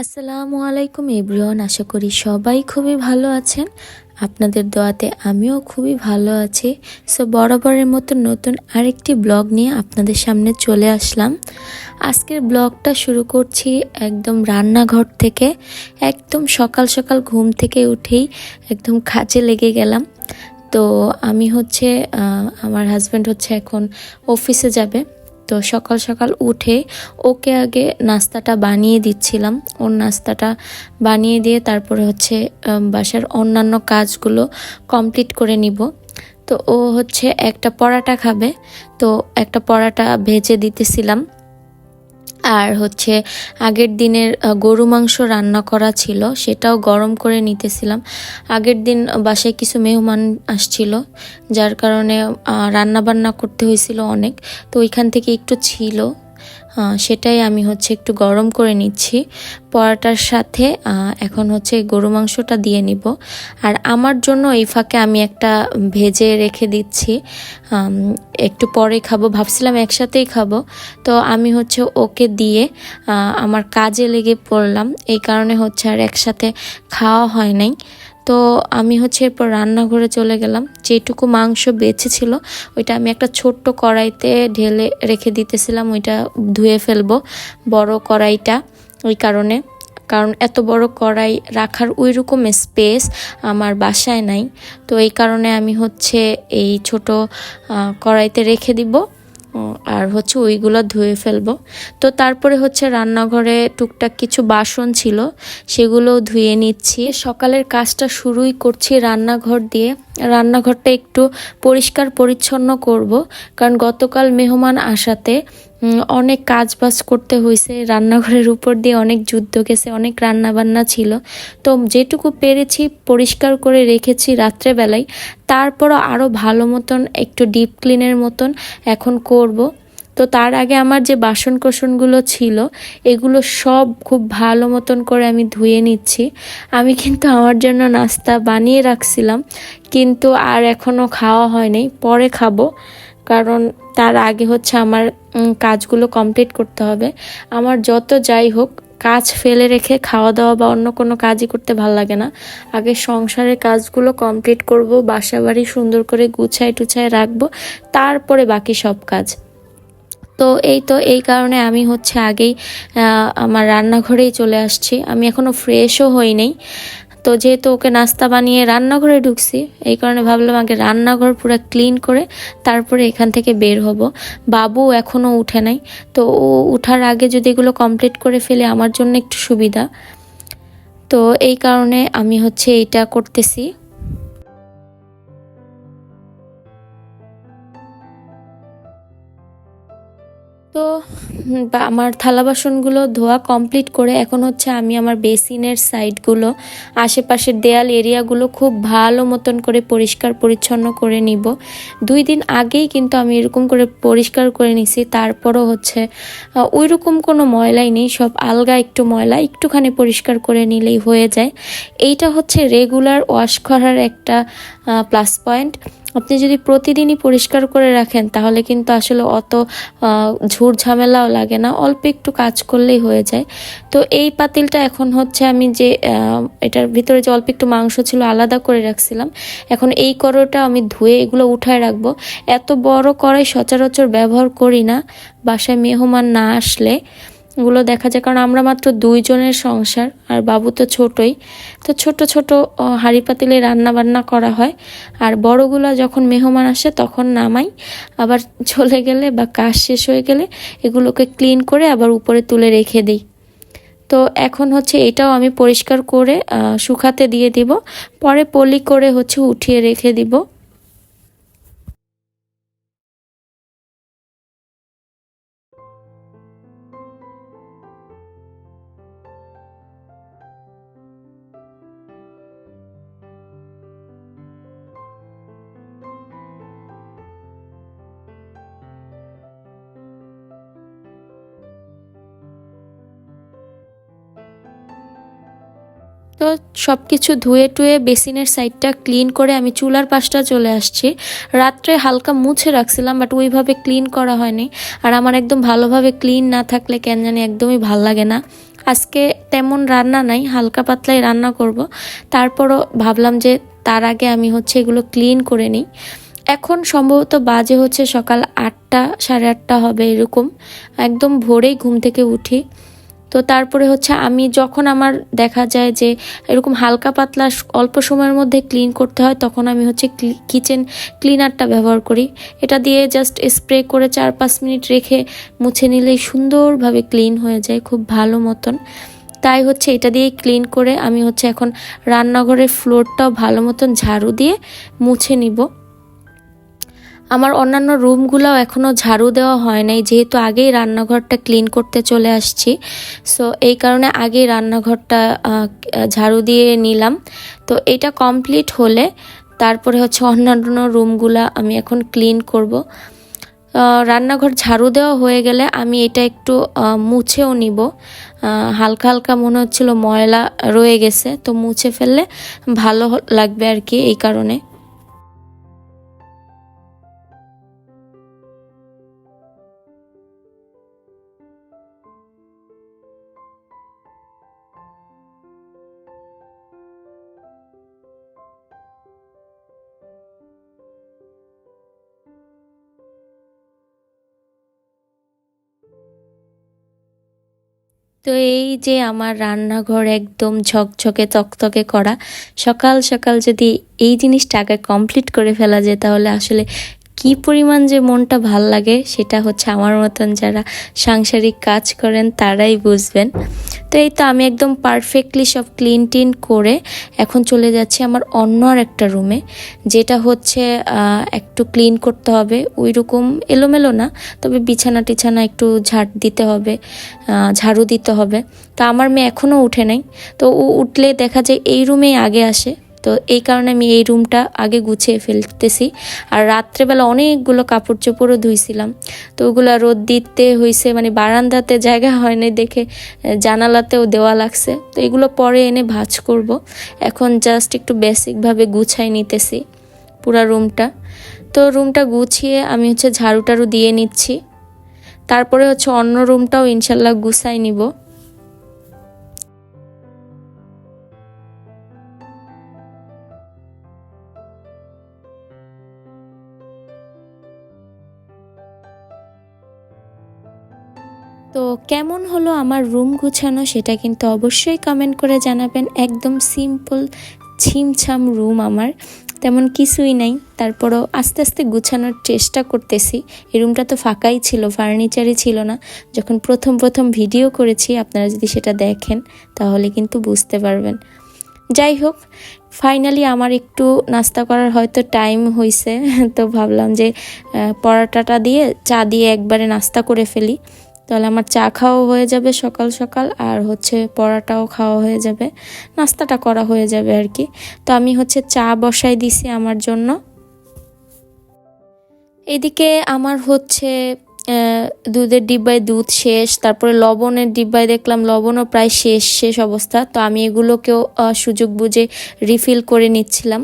আসসালামু আলাইকুম এভরিওয়ান, আশা করি সবাই খুবই ভালো আছেন। আপনাদের দোয়াতে আমিও খুবই ভালো আছি। সো বরাবরের মতো নতুন আরেকটি ব্লগ নিয়ে আপনাদের সামনে চলে আসলাম। আজকের ব্লগটা শুরু করছি একদম রান্নাঘর থেকে। একদম সকাল সকাল ঘুম থেকে উঠেই একদম কাজে লেগে গেলাম। তো আমি হচ্ছে আমার হাজব্যান্ড হচ্ছে এখন অফিসে যাবে। তো সকাল সকাল উঠে ওকে আগে নাস্তাটা বানিয়ে দিচ্ছিলাম। ওর নাস্তাটা বানিয়ে দিয়ে তারপরে হচ্ছে বাসার অন্যান্য কাজগুলো কমপ্লিট করে নিব। তো ও হচ্ছে একটা পরাটা খাবে। তো একটা পরাটা ভেজে দিতেছিলাম। আর হচ্ছে আগের দিনের গরু মাংস রান্না করা ছিল, সেটাও গরম করে নিতেছিলাম। আগের দিন বাসায় কিছু মেহমান আসছিল, যার কারণে রান্না বান্না করতে হয়েছিল অনেক। তো ওইখান থেকে একটু ছিল। সেটাই আমি হচ্ছে একটু গরম করে নিচ্ছি। পরাটার সাথে এখন হচ্ছে গরু মাংসটা দিয়ে নিব। আর আমার জন্য এই ফাঁকে আমি একটা ভেজে রেখে দিচ্ছি। একটু পরে খাব, ভাবছিলাম একসাথেই খাব। তো আমি হচ্ছে ওকে দিয়ে আমার কাজে লেগে পড়লাম। এই কারণে হচ্ছে আর একসাথে খাওয়া হয় নাই। তো আমি হচ্ছে এরপর রান্নাঘরে চলে গেলাম। যেটুকু মাংস বেঁচে ছিল ওইটা আমি একটা ছোট্ট কড়াইতে ঢেলে রেখে দিতেছিলাম, ওইটা ধুয়ে ফেলব বড় কড়াইটা ওই কারণে। কারণ এত বড় কড়াই রাখার ওই রকম স্পেস আমার বাসায় নাই। তো এই কারণে আমি হচ্ছে এই ছোট কড়াইতে রেখে দিব। আর হচ্ছে ওইগুলো ধুয়ে ফেলব। তো তারপরে হচ্ছে রান্নাঘরে টুকটাক কিছু বাসন ছিল সেগুলো ধুয়ে নিচ্ছি। সকালের কাজটা শুরুই করছি রান্নাঘর দিয়ে। রান্নাঘরটা একটু পরিষ্কার পরিচ্ছন্ন করব, কারণ গতকাল মেহমান আসাতে অনেক কাজ বাজ করতে হয়েছে রান্নাঘরের উপর দিয়ে অনেক যুদ্ধ গেছে, অনেক রান্নাবান্না ছিল। তো যেটুকু পেরেছি পরিষ্কার করে রেখেছি রাত্রেবেলায়। তারপরও আরও ভালো মতন, একটু ডিপ ক্লিনের মতন এখন করব। তো তার আগে আমার যে বাসন কোসনগুলো ছিল, এগুলো সব খুব ভালো মতন করে আমি ধুয়ে নিচ্ছি। আমি কিন্তু আমার জন্য নাস্তা বানিয়ে রাখছিলাম, কিন্তু আর এখনও খাওয়া হয়নি। পরে খাব, কারণ তার আগে হচ্ছে আমার কাজগুলো কমপ্লিট করতে হবে। আমার যত যাই হোক, কাজ ফেলে রেখে খাওয়া দাওয়া বা অন্য কোনো কাজই করতে ভালো লাগে না। আগে সংসারের কাজগুলো কমপ্লিট করব বাসা বাড়ি সুন্দর করে গুছায় টুছায় রাখব, তারপরে বাকি সব কাজ। তো এই তো, এই কারণে আমি হচ্ছে আগেই আমার রান্নাঘরেই চলে আসছি। আমি এখনও ফ্রেশও হই তো যেহেতু ওকে নাস্তা বানিয়ে রান্নাঘরে ঢুকছি, এই কারণে ভাবলাম আগে রান্নাঘর পুরো ক্লিন করে তারপরে এখান থেকে বের হব। বাবু এখনও উঠে নাই। তো ও উঠার আগে যদি এগুলো কমপ্লিট করে ফেলে আমার জন্য একটু সুবিধা। তো এই কারণে আমি হচ্ছে এইটা করতেছি। তো আমার থালা বাসনগুলো ধোয়া কমপ্লিট করে এখন হচ্ছে আমি আমার বেসিনের সাইডগুলো আশেপাশের দেয়াল এরিয়াগুলো খুব ভালো মতন করে পরিষ্কার পরিচ্ছন্ন করে নিব। দুই দিন আগেই কিন্তু আমি এরকম করে পরিষ্কার করে নিছি, তারপরও হচ্ছে ওই রকম কোনো ময়লাই নেই, সব আলগা একটু ময়লা, একটুখানি পরিষ্কার করে নিলেই হয়ে যায়। এইটা হচ্ছে রেগুলার ওয়াশ করার একটা প্লাস পয়েন্ট আপনি যদি প্রতিদিনই পরিষ্কার করে রাখেন, তাহলে কিন্তু আসলে অত ঝুট ঝামেলাও লাগে না, অল্প একটু কাজ করলেই হয়ে যায়। তো এই পাতিলটা এখন হচ্ছে আমি যে এটার ভিতরে যে অল্প একটু মাংস ছিল আলাদা করে রাখছিলাম, এখন এই করোটা আমি ধুয়ে এগুলো উঠায় রাখব। এত বড় কড়াই সচরাচর ব্যবহার করি না, বাসায় মেহমান না আসলে। এগুলো দেখা যায়, কারণ আমরা মাত্র দুইজনের সংসার, আর বাবু তো ছোটই। তো ছোট ছোট হাঁড়ি পাতিলে রান্না বান্না করা হয়, আর বড়গুলো যখন মেহমান আসে তখন নামাই। আবার চলে গেলে বা কাজ শেষ হয়ে গেলে এগুলোকে ক্লিন করে আবার উপরে তুলে রেখে দিই। তো এখন হচ্ছে এটাও আমি পরিষ্কার করে শুকাতে দিয়ে দিব। পরে পলি করে হচ্ছে উঠিয়ে রেখে দিব। তো সব কিছু ধুয়ে টুয়ে বেসিনের সাইডটা ক্লিন করে আমি চুলার পাশটা চলে আসছি। রাত্রে হালকা মুছে রাখছিলাম বাট ওইভাবে ক্লিন করা হয়নি। আর আমার একদম ভালোভাবে ক্লিন না থাকলে কেন জানি একদমই ভালো লাগে না। আজকে তেমন রান্না নাই, হালকা পাতলাই রান্না করব। তারপরও ভাবলাম যে তার আগে আমি হচ্ছে এগুলো ক্লিন করে নিই। এখন সম্ভবত বাজে হচ্ছে সকাল আটটা, সাড়ে আটটা হবে এরকম। একদম ভোরেই ঘুম থেকে উঠি। তো তারপরে হচ্ছে আমি যখন আমার দেখা যায় যে এরকম হালকা পাতলা অল্প সময়ের মধ্যে ক্লিন করতে হয়, তখন আমি হচ্ছে কিচেন ক্লিনারটা ব্যবহার করি। এটা দিয়ে জাস্ট স্প্রে করে চার পাঁচ মিনিট রেখে মুছে নিলেই সুন্দরভাবে ক্লিন হয়ে যায়, খুব ভালো মতন। তাই হচ্ছে এটা দিয়ে ক্লিন করে আমি হচ্ছে এখন রান্নাঘরের ফ্লোরটাও ভালো মতন ঝাড়ু দিয়ে মুছে নিব। আমার অন্যান্য রুমগুলোও এখনও ঝাড়ু দেওয়া হয় নাই, যেহেতু আগেই রান্নাঘরটা ক্লিন করতে চলে আসছি। সো এই কারণে আগেই রান্নাঘরটা ঝাড়ু দিয়ে নিলাম। তো এটা কমপ্লিট হলে তারপরে হচ্ছে অন্যান্য রুমগুলা আমি এখন ক্লিন করব। রান্নাঘর ঝাড়ু দেওয়া হয়ে গেলে আমি এটা একটু মুছেও নিব। হালকা হালকা মনে হচ্ছিল ময়লা রয়ে গেছে, তো মুছে ফেললে ভালো লাগবে আর কি এই কারণে। তো এই যে আমার রান্নাঘর একদম ঝকঝকে, চকচকে করা, সকাল সকাল যদি এই জিনিসটা আগে কমপ্লিট করে ফেলা যায় তাহলে আসলে কি পরিমাণ যে মনটা ভালো লাগে সেটা হচ্ছে আমার মতন যারা সাংসারিক কাজ করেন তারাই বুঝবেন। তো এই তো আমি একদম পারফেক্টলি সব ক্লিন টিন করে এখন চলে যাচ্ছি আমার অন্য আর একটা রুমে যেটা হচ্ছে একটু ক্লিন করতে হবে। ওই রকম এলোমেলো না, তবে বিছানা টিছানা একটু ঝাড় দিতে হবে ঝাড়ু দিতে হবে। তো আমার মেয়ে এখনও উঠে নাই। তো ও উঠলে দেখা যায় এই রুমেই আগে আসে। তো এই কারণে আমি এই রুমটা আগে গুছিয়ে ফেলতেছি। আর রাত্রেবেলা অনেকগুলো কাপড় চোপড়ও ধুইছিলাম। তো ওগুলো রোদ দিতে হয়েছে মানে বারান্দাতে জায়গা হয়নি দেখে জানালাতেও দেওয়া লাগছে। তো এগুলো পরে এনে ভাজ করব। এখন জাস্ট একটু বেসিকভাবে গুছাই নিতেছি পুরা রুমটা তো রুমটা গুছিয়ে আমি হচ্ছে ঝাড়ু টাড়ু দিয়ে নিচ্ছি। তারপরে হচ্ছে অন্য রুমটাও ইনশাল্লাহ গুছাই নিব। তো কেমন হলো আমার রুম গুছানো সেটা কিন্তু অবশ্যই কমেন্ট করে জানাবেন। একদম সিম্পল ছিমছাম রুম আমার। তেমন কিছুই নাই। তারপরও আস্তে আস্তে গুছানোর চেষ্টা করতেছি। এই রুমটা তো ফাঁকাই ছিল ফার্নিচারই ছিল না। যখন প্রথম প্রথম ভিডিও করেছি, আপনারা যদি সেটা দেখেন, তাহলে কিন্তু বুঝতে পারবেন। যাই হোক ফাইনালি আমার একটু নাস্তা করার হয়তো টাইম হয়েছে তো ভাবলাম যে পরাটাটা দিয়ে চা দিয়ে একবারে নাস্তা করে ফেলি। তাহলে আমার চা খাওয়া হয়ে যাবে সকাল সকাল, আর হচ্ছে পরাটাও খাওয়া হয়ে যাবে, নাস্তাটা করা হয়ে যাবে আর কি। তো আমি হচ্ছে চা বসাই দিছি আমার জন্য। এদিকে আমার হচ্ছে দুধের ডিব্বায় দুধ শেষ, তারপরে লবণের ডিব্বায় দেখলাম লবণও প্রায় শেষ শেষ অবস্থা। তো আমি এগুলোকেও সুযোগ বুঝে রিফিল করে নিচ্ছিলাম।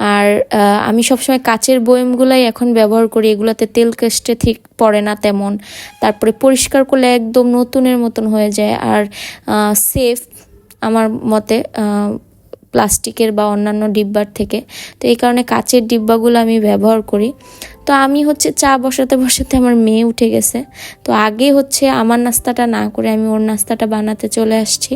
আর আমি সবসময় কাচের বয়মগুলাই এখন ব্যবহার করি। এগুলোতে তেল কেষ্টে ঠিক পড়ে না তেমন। তারপরে পরিষ্কার করলে একদম নতুনের মতন হয়ে যায়। আর সেফ আমার মতে প্লাস্টিকের বা অন্যান্য ডিব্বার থেকে। তো এই কারণে কাচের ডিব্বাগুলো আমি ব্যবহার করি। তো আমি হচ্ছে চা বসাতে বসাতে আমার মেয়ে উঠে গেছে। তো আগে হচ্ছে আমার নাস্তাটা না করে আমি ওর নাস্তাটা বানাতে চলে আসছি।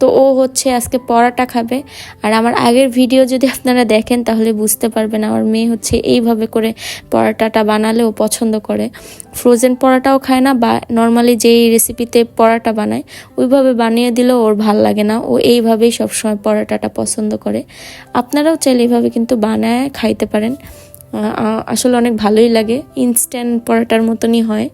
তো ও হচ্ছে আজকে পরাটা খাবে। আর আমার আগের ভিডিও যদি আপনারা দেখেন, তাহলে বুঝতে পারবেন আমার মেয়ে হচ্ছে এইভাবে করে পরাটাটা বানালে ও পছন্দ করে। ফ্রোজেন পরাটাও খায় না, বা নর্মালি যেই রেসিপিতে পরাটা বানায়, ওইভাবে বানিয়ে দিলেও ওর ভালো লাগে না। ও এইভাবেই সবসময় পরাটাটা পছন্দ করে। আপনারাও চাইলে এইভাবে কিন্তু বানায় খাইতে পারেন। আসলে অনেক ভালোই লাগে। ইনস্ট্যান্ট পরাটার মতনই হয়।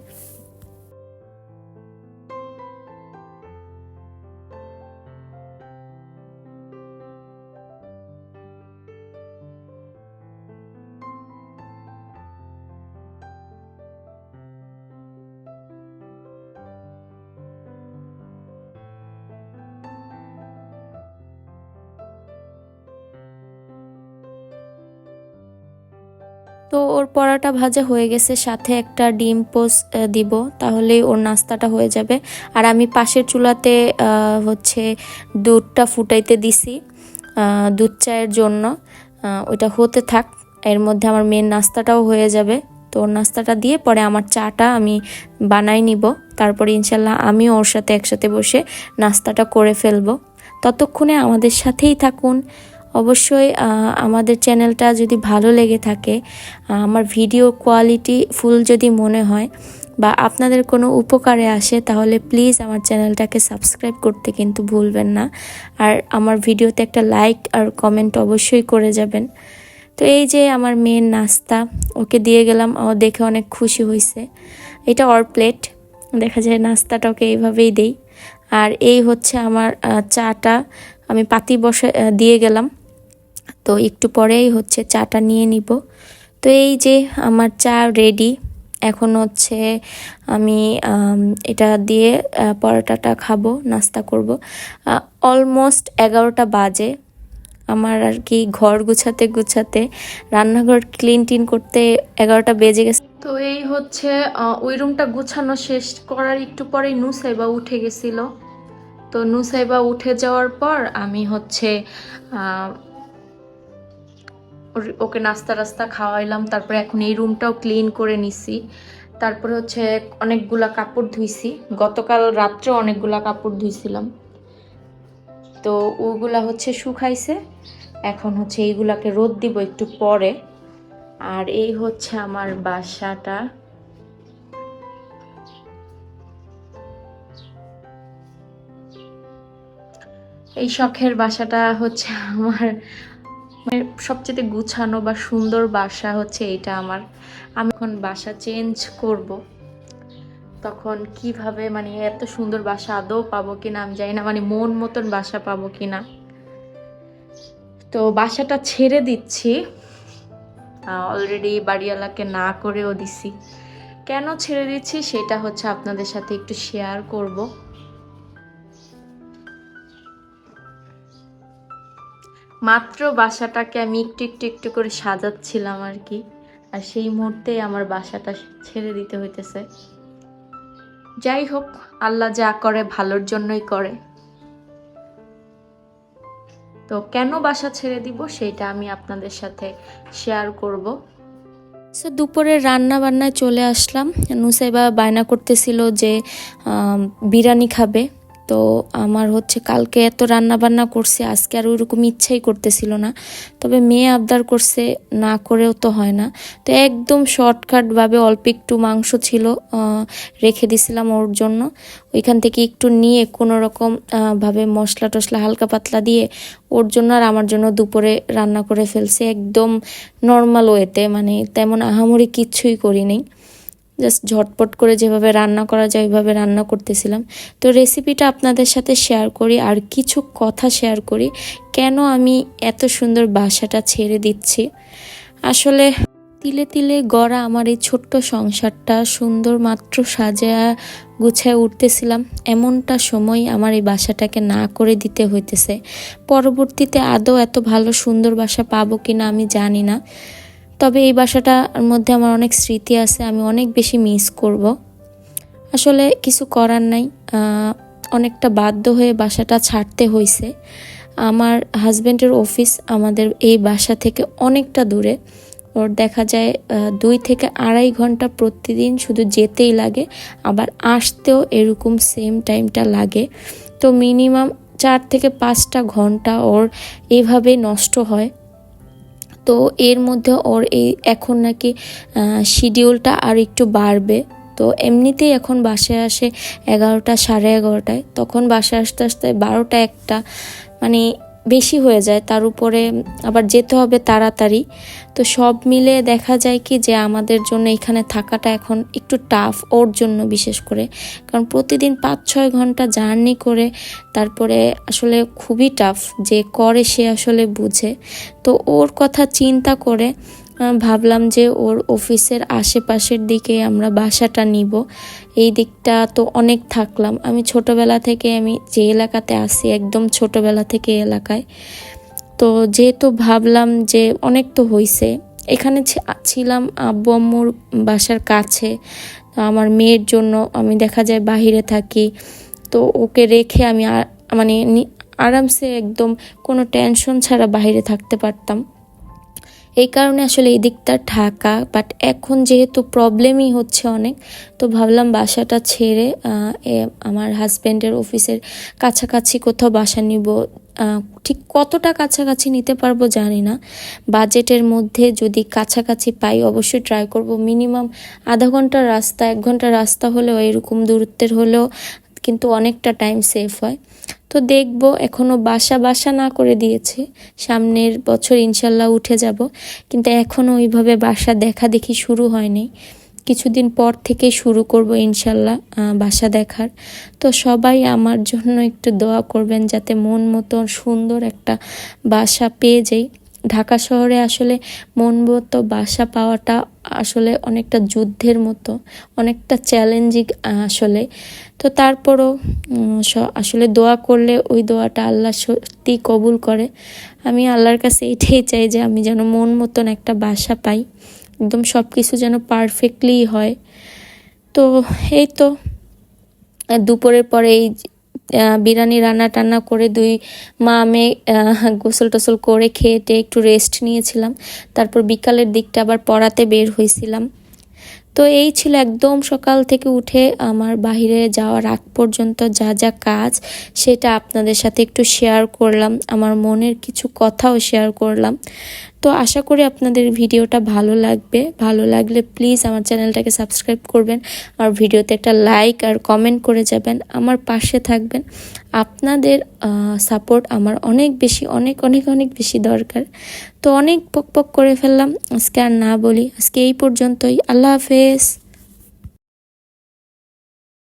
তো ওর পরাটা ভাজা হয়ে গেছে, সাথে একটা ডিম পোস্ট দিব, তাহলেই ওর নাস্তাটা হয়ে যাবে। আর আমি পাশের চুলাতে হচ্ছে দুধটা ফুটাইতে দিছি দুধ চায়ের জন্য ওইটা হতে থাক, এর মধ্যে আমার মেন নাস্তাটাও হয়ে যাবে। তো ওর নাস্তাটা দিয়ে পরে আমার চাটা আমি বানাই নিব, তারপরে ইনশাল্লাহ আমিও ওর সাথে একসাথে বসে নাস্তাটা করে ফেলব। ততক্ষণে আমাদের সাথেই থাকুন। অবশ্যই আমাদের চ্যানেলটা যদি ভালো লেগে থাকে আমার ভিডিও কোয়ালিটি ফুল যদি মনে হয় বা আপনাদের কোনো উপকারে আসে, তাহলে প্লিজ আমার চ্যানেলটাকে সাবস্ক্রাইব করতে কিন্তু ভুলবেন না। আর আমার ভিডিওতে একটা লাইক আর কমেন্ট অবশ্যই করে যাবেন। তো এই যে আমার মেয়ের নাস্তা, ওকে দিয়ে গেলাম, ও দেখে অনেক খুশি হয়েছে এটা অর প্লেট, দেখা যায় নাস্তাটা ওকে এইভাবেই দেই। আর এই হচ্ছে আমার চাটা, আমি পাতি বসে দিয়ে গেলাম। তো একটু পরেই হচ্ছে চাটা নিয়ে নিব। তো এই যে আমার চা রেডি এখন হচ্ছে আমি এটা দিয়ে পরোটাটা খাব, নাস্তা করব। অলমোস্ট এগারোটা বাজে। আমার আর কি ঘর গুছাতে গুছাতে, রান্নাঘর ক্লিন টিন করতে এগারোটা বেজে গেছে। তো এই হচ্ছে ওই রুমটা গুছানো শেষ করার একটু পরেই নুসাইবা উঠে গেছিল। তো নুসাইবা উঠে যাওয়ার পর আমি হচ্ছে ওকে নাস্তা রাস্তা খাওয়াইলাম, তারপরে এখন এই রুমটাও ক্লিন করে নিছি। তারপরে হচ্ছে অনেকগুলা কাপড় ধুইছি। গতকাল রাত্রে অনেকগুলা কাপড় ধুইছিলাম। তো ওগুলা হচ্ছে শুকাইছে। এখন হচ্ছে এইগুলাকে রোদ দিব একটু পরে। আর এই হচ্ছে আমার বাসাটা। এই শখের বাসাটা হচ্ছে আমার সবচেয়ে গুছানো বা সুন্দর বাসা হচ্ছে এটা আমার। আমি এখন বাসা চেঞ্জ করব, তখন কীভাবে মানে এত সুন্দর বাসা আদৌ পাবো কিনা আমি জানি না মানে মন মতন বাসা পাবো কিনা। তো বাসাটা ছেড়ে দিচ্ছি। অলরেডি বাড়িওয়ালাকে না করেও দিছি। কেন ছেড়ে দিচ্ছি সেটা হচ্ছে আপনাদের সাথে একটু শেয়ার করব। মাত্র বাসাটাকে আমি একটু একটু একটু করে সাজাচ্ছিলাম আর কি। আর সেই মুহূর্তেই আমার বাসাটা ছেড়ে দিতে হইতেছে। যাই হোক, আল্লাহ যা করে ভালোর জন্যই করে। তো কেন বাসা ছেড়ে দিব সেটা আমি আপনাদের সাথে শেয়ার করব। সো দুপুরে রান্না বান্নায় চলে আসলাম। নুসাইবা বায়না করতেছিল যে বিরিয়ানি খাবে। তো আমার হচ্ছে কালকে এত রান্না বান্না করছে, আজকে আর ওইরকম ইচ্ছাই করতেছিল না। তবে মেয়ে আবদার করছে, না করেও তো হয় না। তো একদম শর্টকাটভাবে অল্প একটু মাংস ছিল রেখে দিছিলাম ওর জন্য। ওইখান থেকে একটু নিয়ে কোনো রকম ভাবে মশলা টশলা হালকা পাতলা দিয়ে ওর জন্য আর আমার জন্য দুপুরে রান্না করে ফেলছে। একদম নর্মাল ওয়েতে মানে তেমন আহামরি কিচ্ছুই করি নেই জাস্ট ঝটপট করে যেভাবে রান্না করা যায়, ওইভাবে রান্না করতেছিলাম। তো রেসিপিটা আপনাদের সাথে শেয়ার করি আর কিছু কথা শেয়ার করি, কেন আমি এত সুন্দর বাসাটা ছেড়ে দিচ্ছি? আসলে তিলে তিলে গড়া আমার এই ছোট্ট সংসারটা সুন্দর মাত্র সাজা গুছায় উঠতেছিলাম। এমনটা সময় আমার এই বাসাটাকে না করে দিতে হইতেছে। পরবর্তীতে আদৌ এত ভালো সুন্দর বাসা পাবো কিনা আমি জানি না। তবে এই বাসাটার মধ্যে আমার অনেক স্মৃতি আছে, আমি অনেক বেশি মিস করব। আসলে কিছু করার নাই অনেকটা বাধ্য হয়ে বাসাটা ছাড়তে হয়েছে আমার হাজব্যান্ডের অফিস আমাদের এই বাসা থেকে অনেকটা দূরে। ওর দেখা যায় দুই থেকে আড়াই ঘণ্টা প্রতিদিন শুধু যেতেই লাগে, আবার আসতেও এরকম সেম টাইমটা লাগে। তো মিনিমাম চার থেকে পাঁচটা ঘণ্টা ওর এইভাবেই নষ্ট হয়। তো এর মধ্যে ওর এই এখন নাকি শিডিউলটা আর একটু বাড়বে। তো এমনিতেই এখন বাসায় আসে এগারোটা, সাড়ে এগারোটায়। তখন বাসায় আসতে আসতে বারোটা একটা মানে বেশি হয়ে যায়, তার উপরে আবার যেতে হবে তাড়াতাড়ি। তো সব মিলে দেখা যায় কি যে আমাদের জন্য এখানে থাকাটা এখন একটু টাফ ওর জন্য বিশেষ করে। কারণ প্রতিদিন পাঁচ ছয় ঘণ্টা জার্নি করে তারপরে আসলে খুবই টাফ যে করে সে আসলে বুঝে। তো ওর কথা চিন্তা করে ভাবলাম যে ওর অফিসের আশেপাশের দিকে আমরা বাসাটা নিব। এই দিকটা তো অনেক থাকলাম। আমি ছোটবেলা থেকে আমি যে এলাকাতে আসি একদম ছোটবেলা থেকে এলাকায়। তো যেহেতু ভাবলাম যে অনেক তো হইছে, এখানে ছিলাম আব্বু আম্মুর বাসার কাছে। আমার মেয়ের জন্য আমি দেখা যায় বাহিরে থাকি। তো ওকে রেখে আমি মানে আরামসে একদম কোনো টেনশন ছাড়া বাইরে থাকতে পারতাম। এই কারণে আসলে এই দিকটা ঢাকা বাট এখন যেহেতু প্রবলেমই হচ্ছে অনেক, তো ভাবলাম বাসাটা ছেড়ে আমার হাজব্যান্ডের অফিসের কাছাকাছি কোথাও বাসা নিব। ঠিক কতটা কাছাকাছি নিতে পারব জানি না। বাজেটের মধ্যে যদি কাছাকাছি পাই অবশ্যই ট্রাই করব। মিনিমাম আধা ঘণ্টার রাস্তা, এক ঘণ্টার রাস্তা হলেও এরকম দূরত্বের হলেও কিন্তু অনেকটা টাইম সেভ হয়। তো দেখব এখনও বাসা বাসা না করে দিয়েছে। সামনের বছর ইনশাল্লাহ উঠে যাব। কিন্তু এখনও ওইভাবে বাসা দেখা দেখি শুরু হয়নি। কিছুদিন পর থেকে শুরু করব ইনশাল্লাহ বাসা দেখার। তো সবাই আমার জন্য একটু দোয়া করবেন যাতে মন মতো সুন্দর একটা বাসা পেয়ে যাই। ঢাকা শহরে আসলে মন মতো বাসা পাওয়াটা আসলে অনেকটা যুদ্ধের মতো, অনেকটা চ্যালেঞ্জিং আসলে। তো তারপরও আসলে দোয়া করলে ওই দোয়াটা আল্লাহ সত্যি কবুল করে। আমি আল্লাহর কাছে এটাই চাই যে আমি যেন মন মতন একটা বাসা পাই, একদম সব কিছু যেন পারফেক্টলি হয়। তো এই তো, দুপুরের পরে এই বিরিয়ানি রান্না টান্না করে দুই মা আহ, গোসল টোসল করে খেয়ে একটু রেস্ট নিয়েছিলাম। তারপর বিকালের দিকটা আবার পড়াতে বের হয়েছিলাম তো এই ছিল একদম সকাল থেকে উঠে আমার বাইরে যাওয়ার আগ পর্যন্ত যা যা কাজ সেটা আপনাদের সাথে একটু শেয়ার করলাম। আমার মনের কিছু কথাও শেয়ার করলাম। তো আশা করি আপনাদের ভিডিওটা ভালো লাগবে। ভালো লাগলে প্লিজ আমার চ্যানেলটাকে সাবস্ক্রাইব করবেন, আর ভিডিওতে একটা লাইক আর কমেন্ট করে যাবেন, আমার পাশে থাকবেন। আপনাদের সাপোর্ট আমার অনেক বেশি, অনেক অনেক অনেক বেশি দরকার। তো অনেক পক পক করে ফেললাম, আজকে আর না বলি, আজকে এই পর্যন্তই, আল্লাহ হাফেজ।